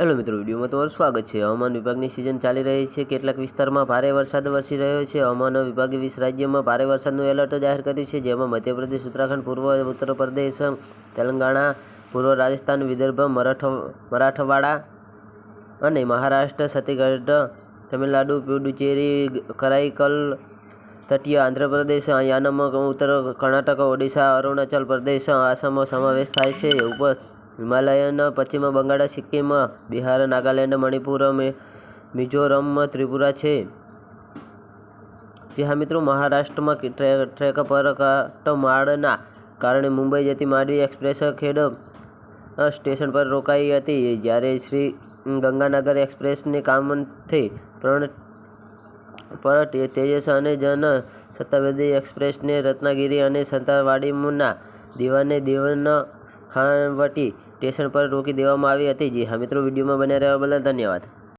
Hello મિત્રો, વિડીયોમાં તમારું સ્વાગત છે. હવામાન વિભાગની સિઝન ચાલી રહી છે. કેટલાક વિસ્તારમાં ભારે વરસાદ વરસી રહ્યો છે. હવામાન વિભાગે વીસ રાજ્યોમાં ભારે વરસાદનું એલર્ટ જાહેર કર્યું છે, જેમાં મધ્યપ્રદેશ, ઉત્તરાખંડ, પૂર્વ ઉત્તર પ્રદેશ તેલંગાણા, પૂર્વ રાજસ્થાન, વિદર્ભ, મરાઠ, મરાઠવાડા અને મહારાષ્ટ્ર, છત્તીસગઢ, તમિલનાડુ, પુડુચેરી, કરાઈકલ, તટીય આંધ્રપ્રદેશ યાનમ ઉત્તર કર્ણાટક, ઓડિશા, અરુણાચલ પ્રદેશ આસામનો સમાવેશ થાય છે. ઉપર હિમાલયન પશ્ચિમ બંગાળ, સિક્કિમ, બિહાર, નાગાલેન્ડ મણિપુર મિઝોરમ, ત્રિપુરા છે. જી હા મિત્રો, મહારાષ્ટ્રમાં ટ્રેક પર કાટમાળના કારણે મુંબઈ જતી માંડવી એક્સપ્રેસ ખેડ સ્ટેશન પર રોકાઈ હતી. જ્યારે શ્રી ગંગાનગર એક્સપ્રેસને કામથી પ્રણ પર તેજસ અને જન સત્તાવેદી એક્સપ્રેસને રત્નાગીરી અને સંતાવાડીના દીવાને દીવન ખાનવટી સ્ટેશન પર રોકી દેવામાં આવી હતી જી હા મિત્રો વિડીયોમાં બન્યા રહેવા બદલ ધન્યવાદ.